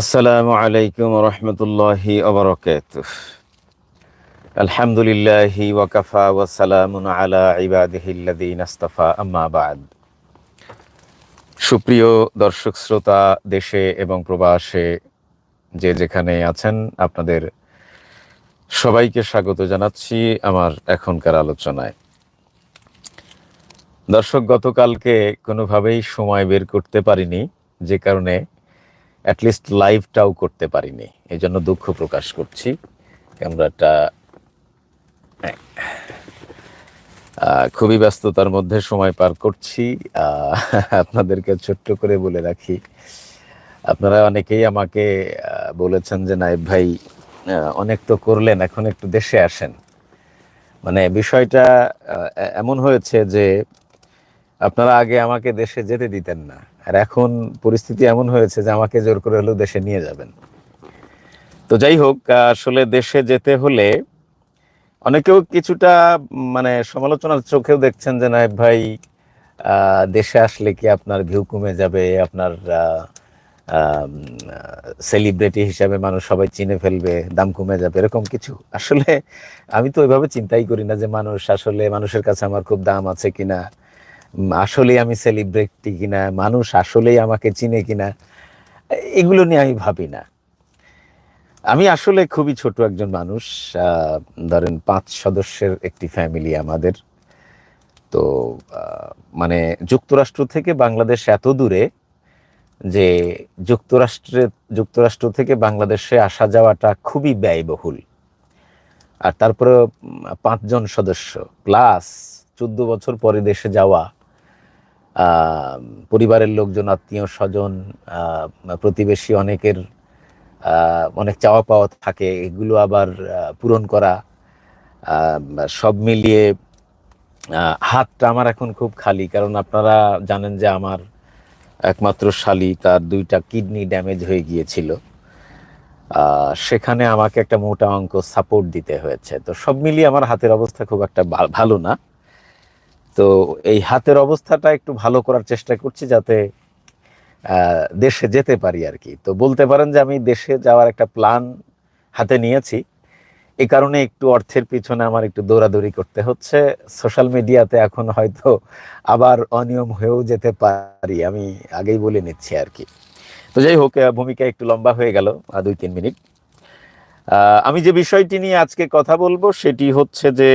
আসসালামু আলাইকুম রহমতুল্লাহি আলহামদুলিল্লাহি ওয়াকাফা ওয়াসালামুন আলা ইবাদিহিল্লাদিন আস্তাফা, আম্মা বাদ। সুপ্রিয় দর্শক, শ্রোতা, দেশে এবং প্রবাসে যে যেখানে আছেন, আপনাদের সবাইকে স্বাগত জানাচ্ছি আমার এখনকার আলোচনায়। দর্শক, গতকালকে কোনোভাবেই সময় বের করতে পারিনি, যে কারণে অ্যাটলিস্ট লাইভটাও করতে পারিনি। এই জন্য দুঃখ প্রকাশ করছি। ক্যামেরাটা আহ, খুবই ব্যস্ততার মধ্যে সময় পার করছি। আপনাদেরকে ছোট্ট করে বলে রাখি। আপনারা অনেকেই আমাকে বলেছেন যে নাইব ভাই অনেক তো করলেন এখন একটু দেশে আসেন। মানে বিষয়টা এমন হয়েছে যে আপনারা আগে আমাকে দেশে যেতে দিতেন না। আর এখন পরিস্থিতি এমন হয়েছে যে আমাকে জোর করে হলেও দেশে নিয়ে যাবেন। তো যাই হোক, আসলে দেশে যেতে হলে অনেকেও কিছুটা মানে সমালোচনার চোখেও দেখছেন যে, নায়েব ভাই দেশে আসলে কি আপনার ভিউ কমে যাবে? আপনার সেলিব্রিটি হিসাবে মানুষ সবাই চিনে ফেলবে, দাম কমে যাবে, এরকম কিছু। আসলে আমি তো ওইভাবে চিন্তাই করি না যে, মানুষ আসলে মানুষের কাছে আমার খুব দাম আছে কিনা? উম, আসলেই আমি সেলিব্রিটি কিনা মানুষ আসলেই আমাকে চিনে কিনা এগুলো নিয়ে আমি ভাবি না। আমি আসলে খুবই ছোট একজন মানুষ ধরেন পাঁচ সদস্যের একটি ফ্যামিলি আমাদের। তো মানে যুক্তরাষ্ট্র থেকে বাংলাদেশ এত দূরে যে যুক্তরাষ্ট্রে যুক্তরাষ্ট্র থেকে বাংলাদেশে আসা যাওয়াটা খুবই ব্যয়বহুল। আর তারপরে পাঁচজন সদস্য প্লাস চোদ্দ বছর পরে দেশে যাওয়া পরিবারের লোকজন, আত্মীয় স্বজন প্রতিবেশী অনেকের অনেক চাওয়া পাওয়া থাকে, এগুলো আবার পূরণ করা সব মিলিয়ে হাতটা আমার এখন খুব খালি। কারণ আপনারা জানেন যে আমার একমাত্র শালি, তার দুইটা কিডনি ড্যামেজ হয়ে গিয়েছিল। সেখানে আমাকে একটা মোটা অঙ্ক সাপোর্ট দিতে হয়েছে। তো সব মিলিয়ে আমার হাতের অবস্থা খুব একটা ভালো না। তো এই হাতের অবস্থাটা একটু ভালো করার চেষ্টা করছি যাতে দেশে যেতে পারি আর কি। তো বলতে পারেন যে আমি দেশে যাওয়ার একটা প্ল্যান হাতে নিয়েছি। এ কারণে একটু অর্থের পিছনে আমার একটু দৌড়াদৌড়ি করতে হচ্ছে। সোশ্যাল মিডিয়াতে এখন হয়তো আবার অনিয়ম হয়েও যেতে পারি, আমি আগেই বলে নিচ্ছি আর কি। তো যাই হোক ভূমিকা একটু লম্বা হয়ে গেল দুই তিন মিনিট। আমি যে বিষয়টি নিয়ে আজকে কথা বলব, সেটি হচ্ছে যে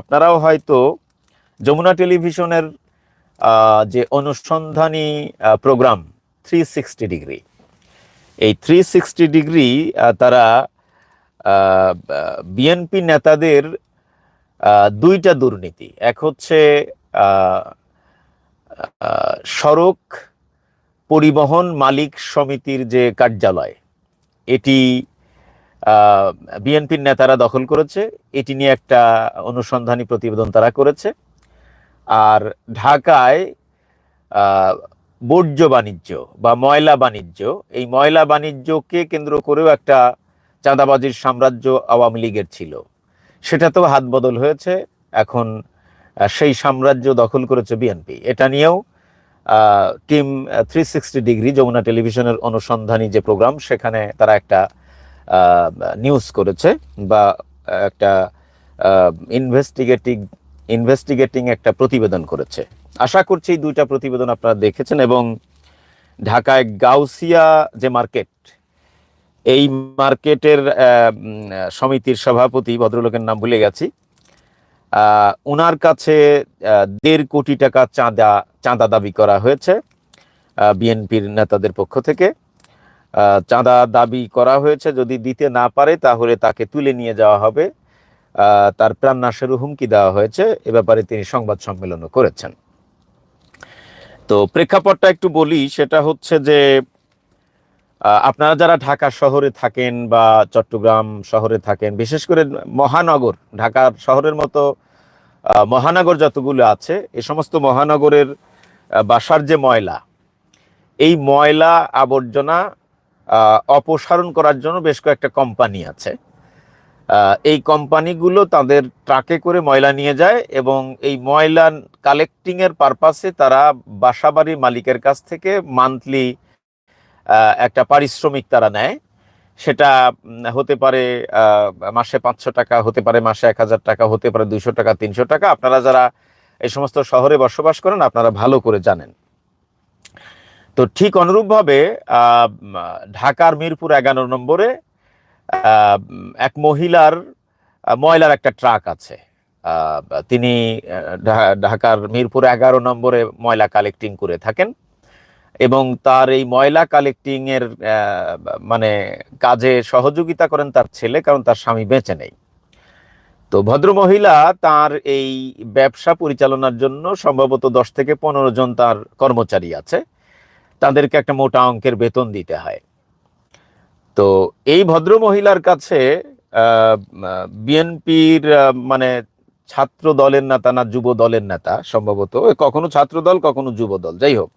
আপনারাও হয়তো যমুনা টেলিভিশনের যে অনুসন্ধানী প্রোগ্রাম থ্রি সিক্সটি ডিগ্রি। এই থ্রি সিক্সটি ডিগ্রি তারা বিএনপি নেতাদের দুইটা দুর্নীতি। এক হচ্ছে সড়ক পরিবহন মালিক সমিতির যে কার্যালয়, এটি বিএনপির নেতারা দখল করেছে। এটি নিয়ে একটা অনুসন্ধানী প্রতিবেদন তারা করেছে। আর ঢাকায় বর্জ্য বাণিজ্য বা ময়লা বাণিজ্য, এই ময়লা বাণিজ্যকে কেন্দ্র করেও একটা চাঁদাবাজির সাম্রাজ্য আওয়ামী লীগের ছিল। সেটাতেও হাত বদল হয়েছে। এখন সেই সাম্রাজ্য দখল করেছে বিএনপি এটা নিয়েও team three sixty degree Jamuna টেলিভিশনের অনুসন্ধানী যে প্রোগ্রাম, সেখানে তারা একটা নিউজ করেছে বা একটা ইনভেস্টিগেটিং ইনভেস্টিগেটিং একটা প্রতিবেদন করেছে। আশা করছি এই দুইটা প্রতিবেদন আপনারা দেখেছেন এবং ঢাকায় গাউসিয়া যে মার্কেট, এই মার্কেটের সমিতির সভাপতি, ভদ্রলোকের নাম ভুলে গেছি ওনার কাছে দেড় কোটি টাকা চাঁদা চাঁদা দাবি করা হয়েছে বিএনপির নেতাদের পক্ষ থেকে। চাঁদা দাবি করা হয়েছে, যদি দিতে না পারে তাহলে তাকে তুলে নিয়ে যাওয়া হবে। তার প্রাণনাশেরও হুমকি দেওয়া হয়েছে। এ ব্যাপারে তিনি সংবাদ সম্মেলনও করেছেন। তো প্রেক্ষাপটটা একটু বলি, সেটা হচ্ছে যে আপনারা যারা ঢাকা শহরে থাকেন বা চট্টগ্রাম শহরে থাকেন, বিশেষ করে মহানগর, ঢাকা শহরের মতো মহানগর যতগুলো আছে, এ সমস্ত মহানগরের বাসার যে ময়লা, এই ময়লা আবর্জনা অপসারণ করার জন্য বেশ কয়েকটা কোম্পানি আছে। এই কোম্পানিগুলো তাদের ট্রাকে করে ময়লা নিয়ে যায় এবং এই ময়লা কালেক্টিং এর পারপাসে তারা বাসাবাড়ির মালিকের কাছ থেকে মান্থলি একটা পারিশ্রমিক তারা নেয়। সেটা হতে পারে মাসে পাঁচশো টাকা, হতে পারে মাসে এক হাজার টাকা, হতে পারে দুইশো টাকা, তিনশো টাকা। আপনারা যারা এই সমস্ত শহরে বসবাস করেন, আপনারা ভালো করে জানেন। তো ঠিক অনুরূপভাবে ঢাকার মিরপুর এগারো নম্বরে এক মহিলার ময়লার একটা ট্রাক আছে। তিনি ঢাকার মিরপুর এগারো নম্বরে ময়লা কালেক্টিং করে থাকেন এবং তার এই ময়লা কালেক্টিং এর মানে কাজে সহযোগিতা করেন তার ছেলে, কারণ তার স্বামী বেঁচে নেই। তো ভদ্রমহিলা তার এই ব্যবসা পরিচালনার জন্য সম্ভবত দশ থেকে পনেরো জন তার কর্মচারী আছে। তাদেরকে একটা মোটা অঙ্কের বেতন দিতে হয়। তো এই ভদ্র মহিলার কাছে বিএনপির মানে ছাত্র দলের নেতা না যুব দলের নেতা সম্ভবত কখনো ছাত্র দল, কখনো যুব দল, যাই হোক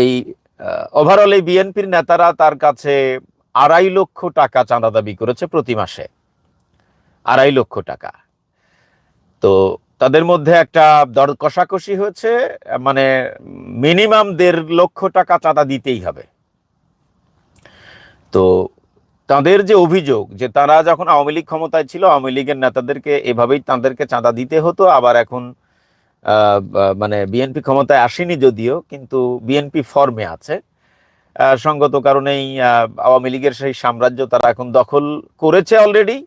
এই ওভারঅল এই বিএনপির নেতারা তার কাছে আড়াই লক্ষ টাকা চাঁদা দাবি করেছে প্রতি মাসে। আড়াই লক্ষ টাকা। তো তাদের মধ্যে একটা দর, কষাকষি হয়েছে মানে মিনিমাম দেড় লক্ষ টাকা চাঁদা দিতেই হবে। তো তাদের যে অভিযোগ যে তারা যখন আওয়ামী লীগ ক্ষমতায় ছিল, আওয়ামী লীগের নেতাদেরকে এভাবেই তাদেরকে চাঁদা দিতে হতো। আবার এখন মানে বিএনপি ক্ষমতায় আসেনি যদিও, কিন্তু বিএনপি ফর্মে আছে। সঙ্গত কারণেই আওয়ামী লীগের সেই সাম্রাজ্য তারা এখন দখল করেছে অলরেডি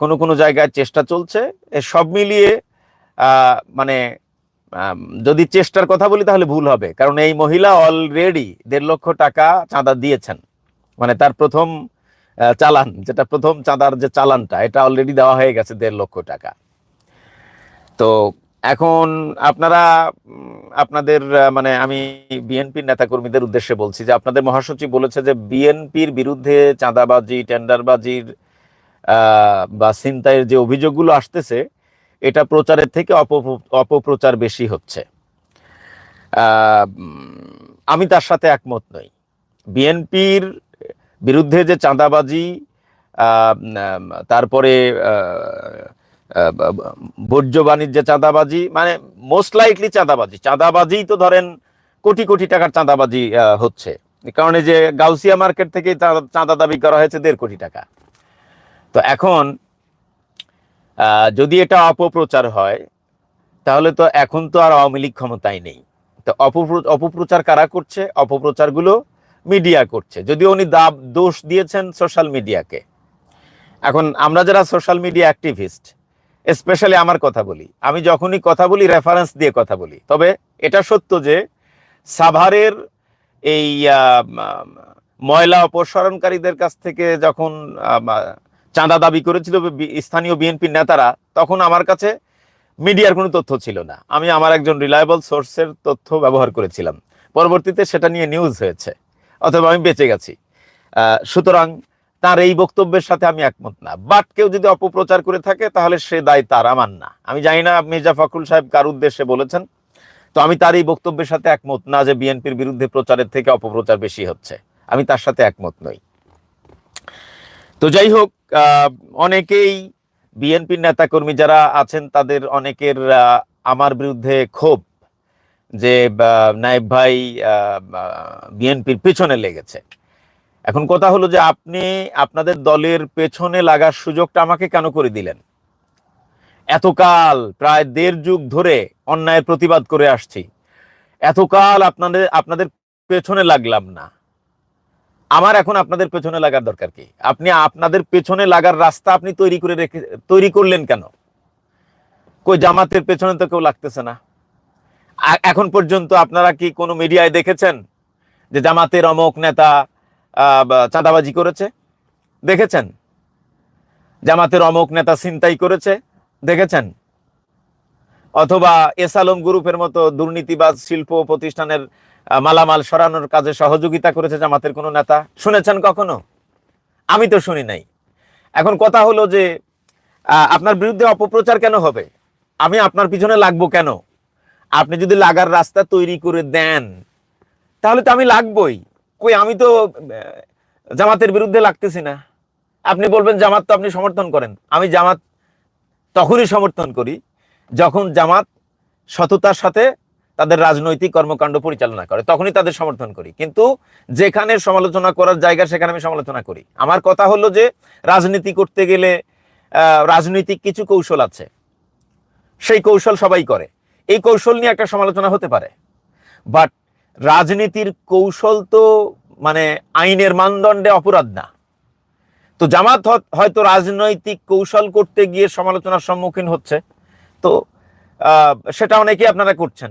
কোনো কোনো জায়গায় চেষ্টা চলছে। সব মিলিয়ে মানে যদি চেষ্টার কথা বলি তাহলে ভুল হবে। কারণ এই মহিলা অলরেডি দেড় লক্ষ টাকা চাঁদা দিয়েছেন। মানে তার প্রথম চালান, যেটা প্রথম চাঁদার যে চালানটা, এটা অলরেডি দেওয়া হয়ে গেছে দেড় লক্ষ টাকা। তো এখন আপনারা আপনাদের মানে আমি বিএনপির নেতাকর্মীদের উদ্দেশ্যে বলছি যে আপনাদের মহাসচিব বলেছে যে বিএনপির বিরুদ্ধে চাঁদাবাজি, টেন্ডারবাজির বা ছিনতাইয়ের যে অভিযোগগুলো আসতেছে, এটা প্রচারের থেকে অপপ্র- অপপ্রচার বেশি হচ্ছে। আমি তার সাথে একমত নই। বিএনপির বিরুদ্ধে যে চাঁদাবাজি তারপরে বর্জ্য বাণিজ্য চাঁদাবাজি মানে মোস্ট লাইকলি চাঁদাবাজি। চাঁদাবাজি তো ধরেন কোটি কোটি টাকার চাঁদাবাজি হচ্ছে। কারণ এই যে গাউসিয়া মার্কেট থেকে চাঁদা- দাবি করা হয়েছে দেড় কোটি টাকা। তো এখন যদি এটা অপপ্রচার হয়, তাহলে তো এখন তো আর আওয়ামী লীগ ক্ষমতায় নেই। তো অপপ্র- অপপ্রচার কারা করছে? অপপ্রচারগুলো মিডিয়া করছে। যদিও উনি দাব দোষ দিয়েছেন সোশ্যাল মিডিয়াকে এখন আমরা যারা সোশ্যাল মিডিয়া অ্যাক্টিভিস্ট স্পেশালি আমার কথা বলি, আমি যখনই কথা বলি রেফারেন্স দিয়ে কথা বলি, তবে এটা সত্য যে সাভারের এই ময়লা অপসারণকারীদের কাছ থেকে যখন চাঁদা দাবি করেছিল স্থানীয় বিএনপি নেতারা, তখন আমার কাছে মিডিয়ার কোনো তথ্য ছিল না। আমি আমার একজন রিলায়েবল সোর্সের তথ্য ব্যবহার করেছিলাম। পরবর্তীতে সেটা নিয়ে নিউজ হয়েছে। অথবা আমি বেঁচে গেছি। সুতরাং তার এই বক্তব্যের সাথে আমি একমত না। বাট কেউ যদি অপপ্রচার করে থাকে, তাহলে সে দায় তার, আমার না। আমি জানি না মির্জা ফখরুল সাহেব কার উদ্দেশ্যে বলেছেন। তো আমি তার এই বক্তব্যের সাথে একমত না যে বিএনপির বিরুদ্ধে প্রচারের থেকে অপপ্রচার বেশি হচ্ছে। আমি তার সাথে একমত নই। তো যাই হোক অনেকেই বিএনপির নেতাকর্মী যারা আছেন, তাদের অনেকের আমার বিরুদ্ধে ক্ষোভ। যে নায়েব ভাই বিএনপির পেছনে লেগেছে। এখন কথা হলো যে, আপনি আপনাদের দলের পেছনে লাগার সুযোগটা আমাকে কেন করে দিলেন? এতকাল, প্রায় দেড় যুগ ধরে অন্যায়ের প্রতিবাদ করে আসছি। এতকাল আপনাদের আপনাদের পেছনে লাগলাম না। আমার এখন আপনাদের পেছনে লাগার দরকার কি? আপনি আপনাদের পেছনে লাগার রাস্তা আপনি তৈরি করে রেখে, তৈরি করলেন কেন? কই জামাতের পেছনে তো কেউ লাগতেছে না। এখন পর্যন্ত আপনারা কি কোনো মিডিয়ায় দেখেছেন যে জামাতের অমক নেতা চাঁদাবাজি করেছে? দেখেছেন? জামাতের অমক নেতা ছিনতাই করেছে? দেখেছেন? অথবা এসালম গ্রুপের মতো দুর্নীতিবাজ শিল্প প্রতিষ্ঠানের মালামাল সরানোর কাজে সহযোগিতা করেছে জামাতের কোনো নেতা? শুনেছেন কখনো? আমি তো শুনি নাই। এখন কথা হলো যে আপনার বিরুদ্ধে অপপ্রচার কেন হবে? আমি আপনার পিছনে লাগবো কেন? আপনি যদি লাগার রাস্তা তৈরি করে দেন, তাহলে তো আমি লাগবই। কই, আমি তো জামাতের বিরুদ্ধে লাগতেছি না। আপনি বলবেন, জামাত তো আপনি সমর্থন করেন। আমি জামাত তখনই সমর্থন করি যখন জামাত সততার সাথে তাদের রাজনৈতিক কর্মকাণ্ড পরিচালনা করে, তখনই তাদের সমর্থন করি। কিন্তু যেখানে সমালোচনা করার জায়গা, সেখানে আমি সমালোচনা করি। আমার কথা হলো যে, রাজনীতি করতে গেলে রাজনৈতিক কিছু কৌশল আছে। সেই কৌশল সবাই করে। এই কৌশল নিয়ে একটা সমালোচনা হতে পারে। বাট রাজনীতির কৌশল তো মানে আইনের মানদণ্ডে অপরাধ না। তো জামাত হয়তো রাজনৈতিক কৌশল করতে গিয়ে সমালোচনার সম্মুখীন হচ্ছে। তো সেটা অনেকেই আপনারা করছেন।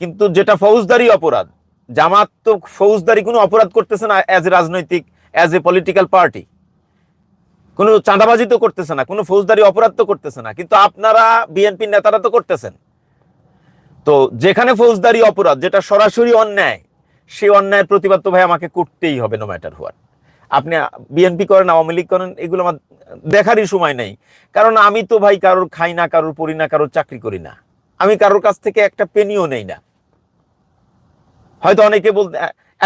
কিন্তু যেটা ফৌজদারি অপরাধ, জামাত তো ফৌজদারি কোনো অপরাধ করতেছে না অ্যাজ এ রাজনৈতিক অ্যাজ এ পলিটিক্যাল পার্টি কোনো চাঁদাবাজি তো করতেছে না, কোনো ফৌজদারি অপরাধ তো করতেছে না। কিন্তু আপনারা বিএনপির নেতারা তো করতেছেন। তো যেখানে ফৌজদারি অপরাধ, যেটা সরাসরি অন্যায়, সেই অন্যায়ের প্রতিবাদ তো ভাই আমাকে করতেই হবে নো ম্যাটার হোয়াট আপনি বিএনপি করেন, আওয়ামী লীগ করেন, এগুলো আমার দেখারই সময় নেই। কারণ আমি তো ভাই কারোর খাই না, কারোর পড়ি না, কারোর চাকরি করি না। আমি কারোর কাছ থেকে একটা পেনিও নেই না। হয়তো অনেকে বলতে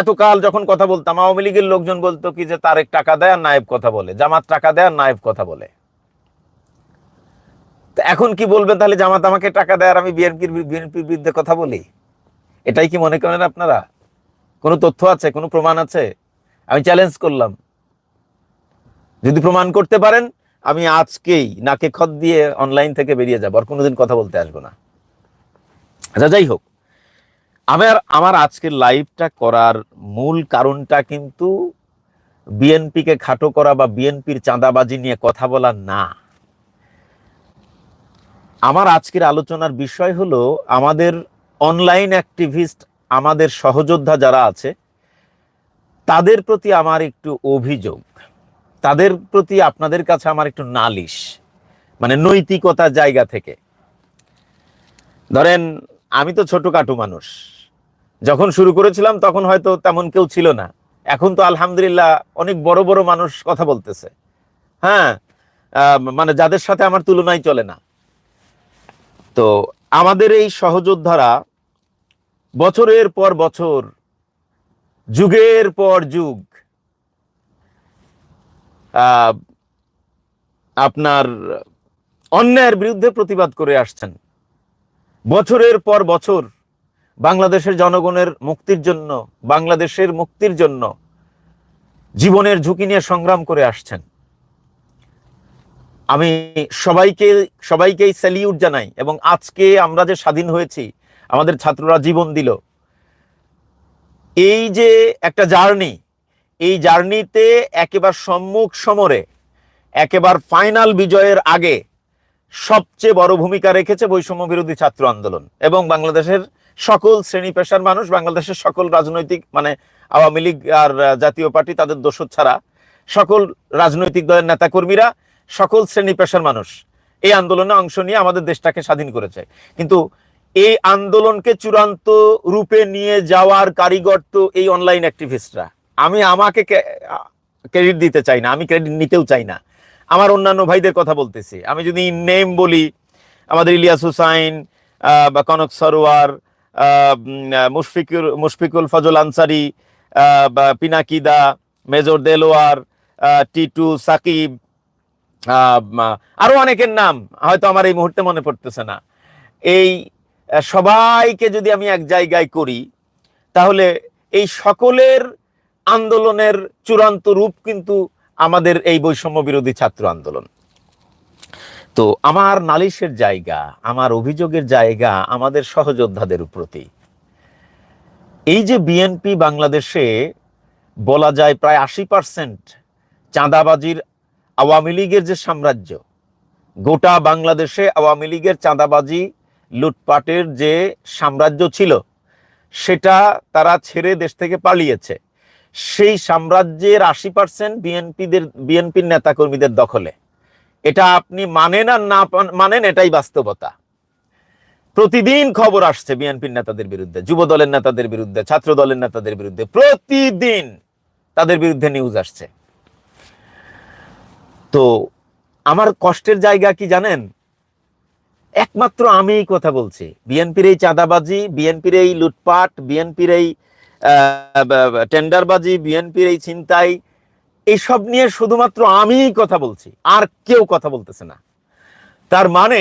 এতকাল যখন কথা বলতাম, আওয়ামী লীগের লোকজন বলতো কি যে তারেক টাকা দেয় আর নায়েব কথা বলে, জামাত টাকা দেয় আর নায়েব কথা বলে। এখন কি বলবেন তাহলে জামাত আমাকে টাকা দেয় আর আমি বিএনপির বিএনপির বিরুদ্ধে কথা বলি? এটাই কি মনে করেন আপনারা? কোনো তথ্য আছে? কোনো প্রমাণ আছে? আমি চ্যালেঞ্জ করলাম। যদি প্রমাণ করতে পারেন, আমি আজকেই নাকে খত দিয়ে অনলাইন থেকে বেরিয়ে যাব আর কোনোদিন কথা বলতে আসব না। আচ্ছা যাই হোক। আমার আমার আজকের লাইভটা করার মূল কারণটা কিন্তু বিএনপিকে খাটো করা বা বিএনপির চাঁদাবাজি নিয়ে কথা বলা না। আমার আজকের আলোচনার বিষয় হলো আমাদের অনলাইন অ্যাক্টিভিস্ট আমাদের সহযোদ্ধা যারা আছে, তাদের প্রতি আমার একটু অভিযোগ। তাদের প্রতি আপনাদের কাছে আমার একটু নালিশ মানে নৈতিকতা জায়গা থেকে। ধরেন, আমি তো ছোটখাটো মানুষ। যখন শুরু করেছিলাম তখন হয়তো তেমন কেউ ছিল না। এখন তো আলহামদুলিল্লাহ অনেক বড় বড় মানুষ কথা বলতেছে। হ্যাঁ মানে যাদের সাথে আমার তুলনাই চলে না। তো আমাদের এই সহযোদ্ধারা বছরের পর বছর, যুগের পর যুগ আপনার অন্যায়ের বিরুদ্ধে প্রতিবাদ করে আসছেন। বছরের পর বছর বাংলাদেশের জনগণের মুক্তির জন্য, বাংলাদেশের মুক্তির জন্য জীবনের ঝুঁকি নিয়ে সংগ্রাম করে আসছেন। আমি সবাইকে, সবাইকেই স্যালিউট জানাই এবং আজকে আমরা যে স্বাধীন হয়েছি, আমাদের ছাত্ররা জীবন দিল। এই যে একটা জার্নি, এই জার্নিতে একেবারে সম্মুখ সমরে, একেবার ফাইনাল বিজয়ের আগে সবচেয়ে বড় ভূমিকা রেখেছে বৈষম্য বিরোধী ছাত্র আন্দোলন এবং বাংলাদেশের সকল শ্রেণি পেশার মানুষ, বাংলাদেশের সকল রাজনৈতিক মানে আওয়ামী লীগ আর জাতীয় পার্টি তাদের দোষর ছাড়া সকল রাজনৈতিক দলের নেতাকর্মীরা সকল শ্রেণি পেশার মানুষ এই আন্দোলনে অংশ নিয়ে আমাদের দেশটাকে স্বাধীন করেছে। কিন্তু এই আন্দোলনকে চূড়ান্ত রূপে নিয়ে যাওয়ার কারিগর তো এই অনলাইন অ্যাক্টিভিস্টরা আমি আমাকে ক্রেডিট দিতে চাই না, আমি ক্রেডিট নিতেও চাই না। আমার অন্যান্য ভাইদের কথা বলতেছি। আমি যদি নেম বলি, আমাদের ইলিয়াস হুসাইন বা কনক সরোয়ার মুশফিকুর, মুশফিকুল ফজল আনসারি বা পিনাকিদা, মেজর দেলোয়ার টিটু, সাকিব আরও অনেকের নাম, হয়তো আমার এই মুহূর্তে মনে পড়তেছে না। এই সবাইকে যদি আমি এক জায়গায় করি, তাহলে এই সকলের আন্দোলনের চূড়ান্ত রূপ কিন্তু আমাদের এই বৈষম্য বিরোধী ছাত্র আন্দোলন। তো আমার নালিশের জায়গা, আমার অভিযোগের জায়গা আমাদের সহযোদ্ধাদের প্রতি। এই যে বিএনপি বাংলাদেশে বলা যায় প্রায় আশি পার্সেন্ট চাঁদাবাজির আওয়ামী লীগের যে সাম্রাজ্য, গোটা বাংলাদেশে আওয়ামী লীগের চাঁদাবাজি, লুটপাটের যে সাম্রাজ্য ছিল, সেটা তারা ছেড়ে দেশ থেকে পালিয়েছে। সেই সাম্রাজ্যের আশি পার্সেন্ট বিএনপিদের, বিএনপির নেতাকর্মীদের দখলে। এটা আপনি মানেন আর না মানেন এটাই বাস্তবতা। প্রতিদিন খবর আসছে বিএনপির নেতাদের বিরুদ্ধে যুব দলের নেতাদের বিরুদ্ধে ছাত্র দলের নেতাদের বিরুদ্ধে। প্রতিদিন তাদের বিরুদ্ধে নিউজ আসছে। তো আমার কষ্টের জায়গা কি জানেন? একমাত্র আমি কথা বলছি। বিএনপির এই চাঁদাবাজি, বিএনপির এই লুটপাট, বিএনপির এই টেন্ডারবাজি, বিএনপির এই চিন্তাই এইসব নিয়ে শুধুমাত্র আমিই কথা বলছি, আর কেউ কথা বলতেছে না। তার মানে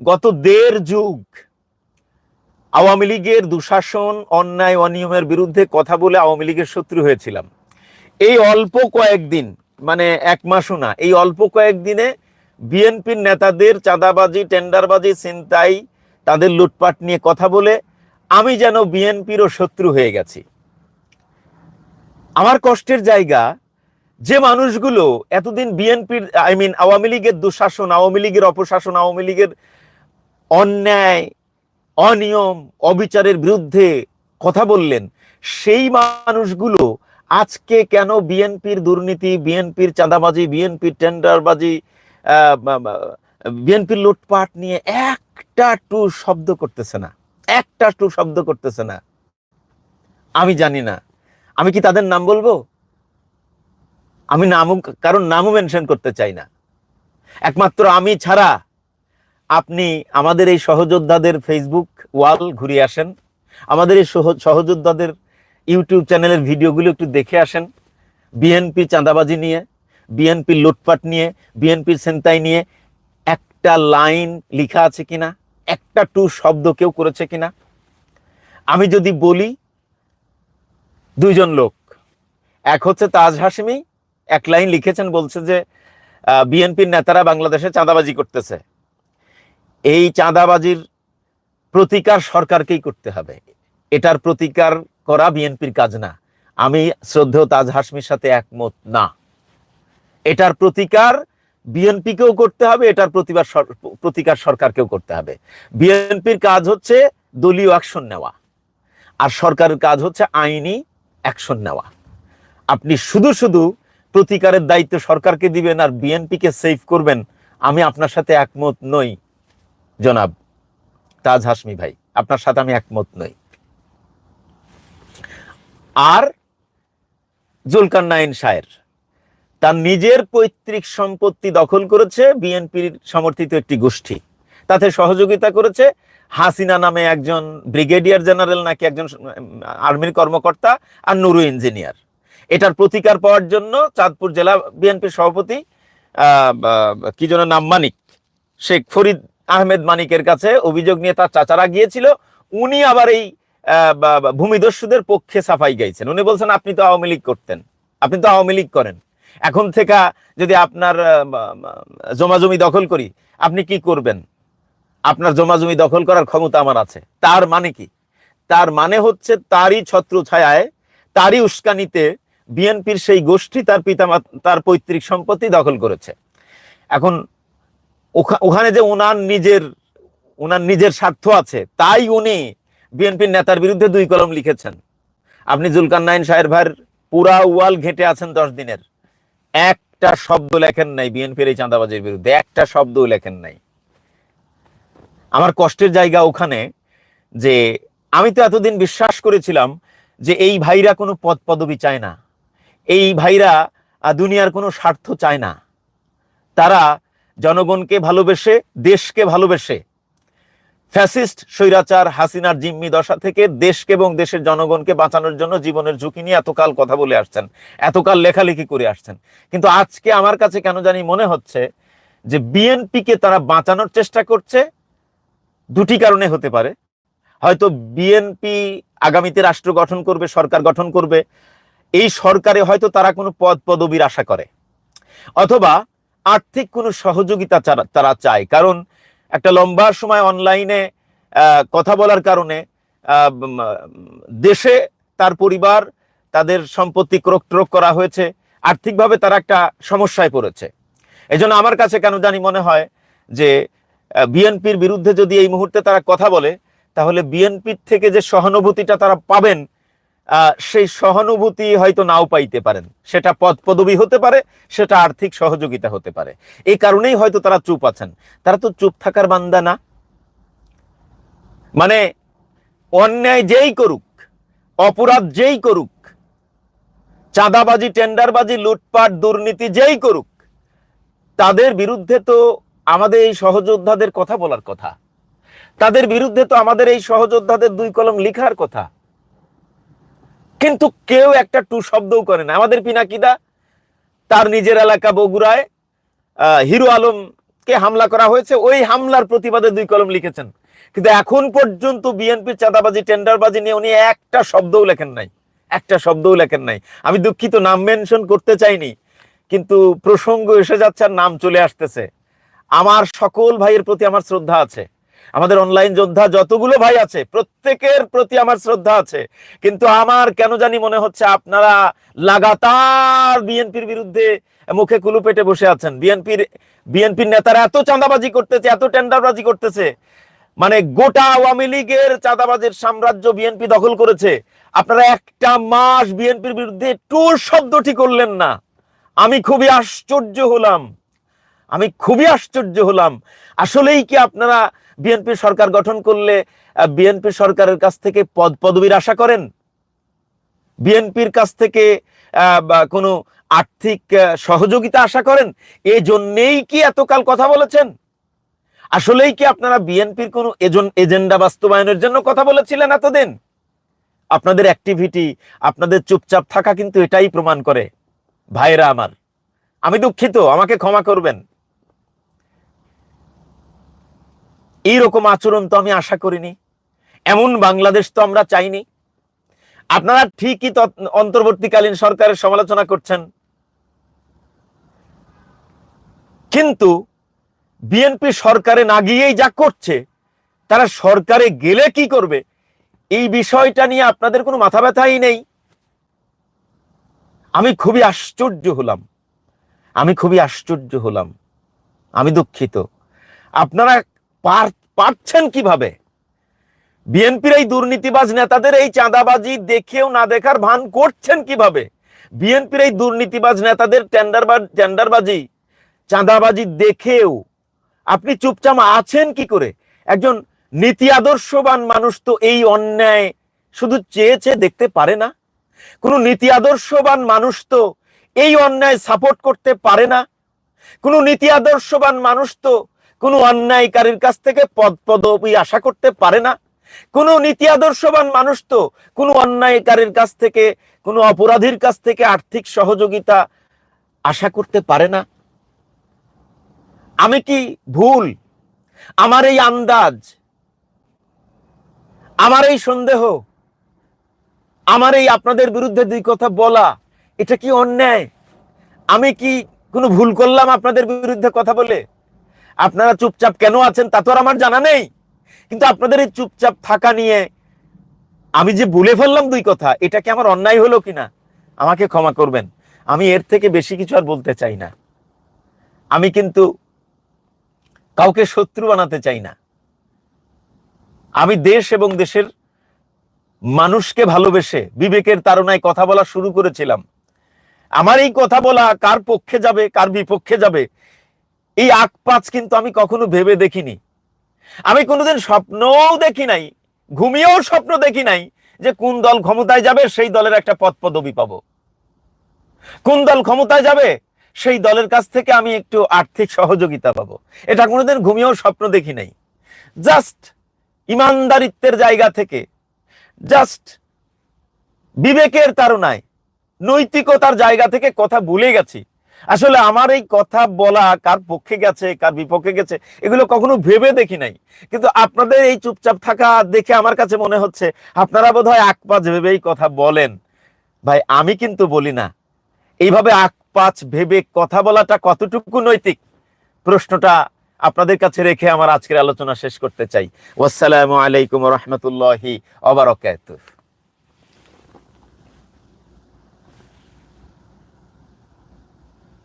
গত দেড় যুগ আওয়ামী লীগের দুঃশাসন, অন্যায়, অনিয়মের বিরুদ্ধে কথা বলে আওয়ামী লীগের শত্রু হয়েছিলাম। এই অল্প কয়েকদিন মানে এক মাসও না, এই অল্প কয়েকদিনে বিএনপির নেতাদের চাঁদাবাজি, টেন্ডারবাজি চিন্তাই তাদের লুটপাট নিয়ে কথা বলে আমি যেন বিএনপিরও শত্রু হয়ে গেছি। আমার কষ্টের জায়গা, যে মানুষগুলো এতদিন বিএনপির, আই মিন আওয়ামী লীগের দুঃশাসন, আওয়ামী লীগের অপশাসন, আওয়ামী লীগের অন্যায়, অনিয়ম, অবিচারের বিরুদ্ধে কথা বললেন, সেই মানুষগুলো আজকে কেন বিএনপির দুর্নীতি, বিএনপির চাঁদাবাজি, বিএনপির টেন্ডারবাজি বিএনপির লুটপাট নিয়ে একটা টু শব্দ করতেছে না। একটা টু শব্দ করতেছে না। আমি জানি না। আমি কি তাদের নাম বলব? আমি নামও, কারণ নামও মেনশন করতে চাই না। একমাত্র আমি ছাড়া আপনি আমাদের এই সহযোদ্ধাদের ফেসবুক ওয়াল ঘুরিয়ে আসেন। আমাদের এই সহ- সহযোদ্ধাদের ইউটিউব চ্যানেলের ভিডিওগুলো একটু দেখে আসেন। বিএনপি চাঁদাবাজি নিয়ে, বিএনপি লুটপাট নিয়ে বিএনপির সেন্তাই নিয়ে একটা লাইন লিখা আছে কিনা, একটা টু শব্দ কেউ করেছে কিনা? আমি যদি বলি, দুইজন লোক, এক হচ্ছে তাজ হাসিমি এক লাইন লিখেছেন, বলছে যে বিএনপির নেতারা বাংলাদেশে চাঁদাবাজি করতেছে। এই চাঁদাবাজির প্রতিকার সরকারকেই করতে হবে। এটার প্রতিকার করা বিএনপির কাজ না। আমি শ্রদ্ধেয় তাজ হাসমির সাথে একমত না। এটার প্রতিকার বিএনপিকেও করতে হবে, এটার প্রতিবার প্রতিকার সরকারকেও করতে হবে। বিএনপির কাজ হচ্ছে দলীয় অ্যাকশন নেওয়া, আর সরকারের কাজ হচ্ছে আইনি অ্যাকশন নেওয়া। আপনি শুধু শুধু প্রতিকারের দায়িত্ব সরকারকে দিবেন আর বিএনপিকে সেভ করবেন, আমি আপনার সাথে একমত নই। জনাব তাজ হাসমি ভাই, আপনার সাথে আমি একমত নই। আর জুলকার নাইন শায়ের। তার নিজের পৈতৃক সম্পত্তি দখল করেছে বিএনপির সমর্থিত একটি গোষ্ঠী। তাতে সহযোগিতা করেছে হাসিনা নামে একজন ব্রিগেডিয়ার জেনারেল নাকি একজন আর্মির কর্মকর্তা আর নুরু ইঞ্জিনিয়ার। এটার প্রতিকার পাওয়ার জন্য চাঁদপুর জেলা বিএনপির সভাপতি কি যেন নাম, মানিক, শেখ ফরিদ আহমেদ মানিকের কাছে অভিযোগ নিয়ে তার চাচারা গিয়েছিল। উনি আবার এই ভূমিদস্যুদের পক্ষে সাফাই গাইছেন। উনি বলছেন, আপনি তো আওয়ামী লীগ করতেন। আপনি তো আওয়ামী লীগ করেন। এখন থেকে যদি আপনার জমাজমি দখল করি, আপনি কি করবেন? আপনার জমাজমি দখল করার ক্ষমতা আমার আছে। তার মানে কি? তার মানে হচ্ছে তারই ছত্র ছায়ায়, তারই উস্কানিতে বিএনপির সেই গোষ্ঠী তার পিতা তার পৈতৃক সম্পত্তি দখল করেছে। এখন ওখা- ওখানে যে ওনার নিজের ওনার নিজের স্বার্থ আছে, তাই উনি বিএনপির নেতার বিরুদ্ধে দুই কলম লিখেছেন। আপনি জুলকার নাইন সাহের ভাইয়ের পুরা ওয়াল ঘেঁটে আছেন দশ দিনের। একটা শব্দ লেখেন নাই বিএনপির এই চাঁদাবাজির বিরুদ্ধে, একটা শব্দও লেখেন নাই। আমার কষ্টের জায়গা ওখানে যে আমি তো এতদিন বিশ্বাস করেছিলাম যে এই ভাইরা কোনো পদ পদবি চায় না। এই ভাইরা দুনিয়ার কোনো স্বার্থ চায় না। তারা জনগণকে ভালোবেসে, দেশকে ভালোবেসে ফ্যাসিস্ট, স্বৈরাচার, হাসিনার জিম্মি দশা থেকে দেশকে এবং দেশের জনগণকে বাঁচানোর জন্য জীবনের ঝুঁকি নিয়ে এতকাল কথা বলে আসছেন, এতকাল লেখালেখি করে আসছেন। কিন্তু আজকে আমার কাছে কেন জানি মনে হচ্ছে যে বিএনপিকে তারা বাঁচানোর চেষ্টা করছে, দুটি কারণে হতে পারে। হয়তো বিএনপি আগামীতে রাষ্ট্র গঠন করবে, সরকার গঠন করবে, এই সরকারে হয়তো তারা কোনো পদ পদবীর আশা করে। অথবা আর্থিক কোনো সহযোগিতা তারা চায়, কারণ একটা লম্বা সময় অনলাইনে কথা বলার কারণে দেশে তার পরিবার, তাদের সম্পত্তি ক্রোক ট্রোক করা হয়েছে। আর্থিকভাবে তারা একটা সমস্যায় পড়েছে। এজন্য আমার কাছে কেন জানি মনে হয় যে বিএনপির বিরুদ্ধে যদি এই মুহূর্তে তারা কথা বলে, তাহলে বিএনপির থেকে যে সহানুভূতিটা তারা পাবেন সেই সহানুভূতি হয়তো নাও পাইতে পারেন। সেটা পদ পদবি হতে পারে, সেটা আর্থিক সহযোগিতা হতে পারে। এই কারণেই হয়তো তারা চুপ আছেন। তারা তো চুপ থাকার বান্দা না। মানে অন্যায় যেই করুক, অপরাধ যেই করুক, চাঁদাবাজি, টেন্ডারবাজি, লুটপাট, দুর্নীতি যেই করুক, তাদের বিরুদ্ধে তো আমাদের এই সহযোদ্ধাদের কথা বলার কথা। তাদের বিরুদ্ধে তো আমাদের এই সহযোদ্ধাদের দুই কলম লিখার কথা। কিন্তু কেউ একটা টু শব্দও করে না। আমাদের পিনাকিদা, তার নিজের এলাকা বগুড়ায় হিরো আলমকে হামলা করা হয়েছে। ওই হামলার প্রতিবাদে দুই কলম লিখেছেন। কিন্তু এখন পর্যন্ত বিএনপি চাঁদাবাজি, টেন্ডারবাজি নিয়ে উনি একটা শব্দও লেখেন নাই। একটা শব্দও লেখেন নাই। আমি দুঃখিত, নাম মেনশন করতে চাইনি, কিন্তু প্রসঙ্গ এসে যাচ্ছে আর নাম চলে আসতেছে। আমার সকল ভাইয়ের প্রতি আমার শ্রদ্ধা আছে। আমাদের অনলাইন যোদ্ধা যতগুলো ভাই আছে, প্রত্যেকের প্রতি আমার শ্রদ্ধা আছে। কিন্তু আমার কেন জানি মনে হচ্ছে আপনারা লাগাতার বিএনপির বিরুদ্ধে মুখে কুলু পেটে বসে আছেন। বিএনপির বিএনপির নেতারা এত চাঁদাবাজি করতেছে, এত টেন্ডারবাজি করতেছে। মানে গোটা আওয়ামী লীগের চাঁদাবাজের সাম্রাজ্য বিএনপি দখল করেছে। আপনারা একটা মাস বিএনপির বিরুদ্ধে টুর শব্দটি করলেন না। আমি খুবই আশ্চর্য হলাম। আমি খুবই আশ্চর্য হলাম। আসলেই কি আপনারা বিএনপি সরকার গঠন করলে বিএনপি সরকারের কাছ থেকে পদ পদবীর আশা করেন? বিএনপির কাছ থেকে কোনো আর্থিক সহযোগিতা আশা করেন? এই জন্যেই কি এতকাল কথা বলেছেন? আসলেই কি আপনারা বিএনপির কোনো এজন, এজেন্ডা বাস্তবায়নের জন্য কথা বলেছিলেন এতদিন? আপনাদের অ্যাক্টিভিটি, আপনাদের চুপচাপ থাকা কিন্তু এটাই প্রমাণ করে। ভাইরা আমার, আমি দুঃখিত, আমাকে ক্ষমা করবেন। এইরকম আচরণ তো আমি আশা করিনি। এমন বাংলাদেশ তো আমরা চাইনি। আপনারা ঠিকই অন্তর্বর্তীকালীন সরকারের সমালোচনা করছেন। কিন্তু বিএনপি সরকারে না গিয়েই যা করছে, তারা সরকারে গেলে কি করবে? এই বিষয়টা নিয়ে আপনাদের কোনো মাথা ব্যথাই নেই। আমি খুবই আশ্চর্য হলাম। আমি খুবই আশ্চর্য হলাম। আমি দুঃখিত। আপনারা পার- পারছেন কীভাবে? বিএনপির এই দুর্নীতিবাজ নেতাদের এই চাঁদাবাজি দেখেও না দেখার ভান করছেন কীভাবে? বিএনপির এই দুর্নীতিবাজ নেতাদের টেন্ডারবাজ টেন্ডারবাজি চাঁদাবাজি দেখেও আপনি চুপচাপ আছেন কি করে? একজন নীতি আদর্শবান মানুষ তো এই অন্যায় শুধু চেয়ে চেয়ে দেখতে পারে না। কোনো নীতি আদর্শবান মানুষ তো এই অন্যায় সাপোর্ট করতে পারে না। কোনো নীতি আদর্শবান মানুষ তো কোনো অন্যায়কারীর কাছ থেকে পদ পদবি আশা করতে পারে না। কোনো নীতি আদর্শবান মানুষ তো কোনো অন্যায়কারীর কাছ থেকে, কোনো অপরাধীর কাছ থেকে আর্থিক সহযোগিতা আশা করতে পারে না। আমি কি ভুল? আমার এই আন্দাজ? আমার এই সন্দেহ? আমার এই আপনাদের বিরুদ্ধে দুই কথা বলা, এটা কি অন্যায়? আমি কি কোনো ভুল করলাম আপনাদের বিরুদ্ধে কথা বলে? আপনারা চুপচাপ কেন আছেন তা তো আর আমার জানা নেই। কিন্তু আপনাদের এই চুপচাপ থাকা নিয়ে আমি যে বলে ফেললাম দুই কথা, এটা কি আমার অন্যায় হলো কিনা? আমাকে ক্ষমা করবেন। আমি এর থেকে বেশি কিছু আর বলতে চাই না। আমি কিন্তু কাউকে শত্রু বানাতে চাই না। আমি দেশ এবং দেশের মানুষকে ভালোবেসে বিবেকের তাড়নায় কথা বলা শুরু করেছিলাম। আমার এই কথা বলা কার পক্ষে যাবে, কার বিপক্ষে যাবে এই আকপাচ কিন্তু আমি কখনো ভেবে দেখিনি। আমি কোনোদিন স্বপ্নও দেখি নাই, ঘুমিয়েও স্বপ্ন দেখি নাই যে কোন দল ক্ষমতায় যাবে সেই দলের একটা পদ পদবি পাবো। কোন দল ক্ষমতায় যাবে সেই দলের কাছ থেকে আমি একটু আর্থিক সহযোগিতা পাবো। এটা কোনোদিন ঘুমিয়েও স্বপ্ন দেখি নাই। জাস্ট ইমানদারিত্বের জায়গা থেকে, জাস্ট বিবেকের তারনায় নৈতিকতার জায়গা থেকে কথা ভুলে গেছি। আসলে আমার এই কথা বলা কার পক্ষে গেছে, কার বিপক্ষে গেছে, এগুলো কখনো ভেবে দেখি নাই। কিন্তু আপনাদের এই চুপচাপ থাকা দেখে আমার কাছে মনে হচ্ছে, আপনারা বোধহয় আকপাচ ভেবে এই কথা বলেন। ভাই, আমি কিন্তু বলি না। এইভাবে আকপাচ ভেবে কথা বলাটা কতটুকু নৈতিক? প্রশ্নটা আপনাদের কাছে রেখে আমার আজকের আলোচনা শেষ করতে চাই। ওয়াসালামু আলাইকুম রহমতুল্লাহি অবরাকাতুহ